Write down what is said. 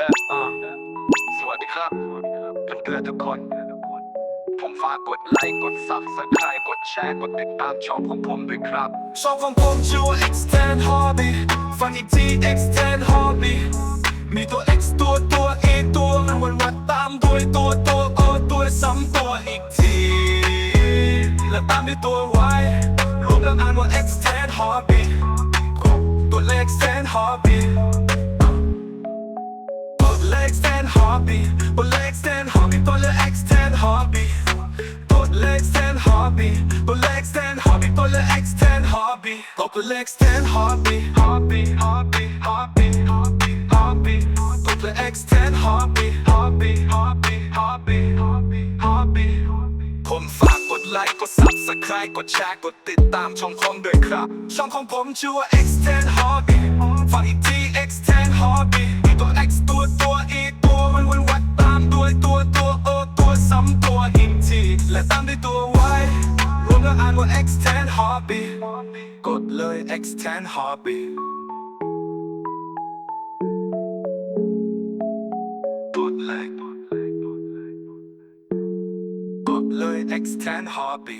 อ่าสวัสดีครับเพื่อนๆทุกคน ผมฝากกดไลค์กด Subscribe กดแชร์กดติดตามช่องของผมด้วยครับช่องของผมชื่อว่า X10 Hobby ฟังอีกที X10 Hobby มีตัว X ตัวตัว A ตัวมันวนวัดตามด้วยตัวตัว O ตัวซ้ำตัวอีกที และตามด้วยตัว Y รวมแล้วอ่านว่า X10 Hobby ตัวเลข10 Hobby Hobby ตัวเลข10 Hobby ตัวเลข X10 Hobby ตัวเลข10 Hobby Hobby Hobby Hobby Hobby Hobby ตัวเลข X10 Hobby Hobby Hobby Hobby Hobby Hobby ผมฝากกดไลค์กด Subscribe กดแชร์กดติดตามช่องผมด้วยครับ ช่องของผมชื่อว่า X10 Hobby ฟังอีกที X10 Hobby มีตัว X ตัวตัว E ตัวมันวันวัดตามด้วยตัวตัว O ตัวซ้ำตัวอีกทีและตามด้วยตัว Y รวมแล้วอ่านว่า X10 Hobby กดเลย X10 Hobby กดเลยกดเลย X10 Hobby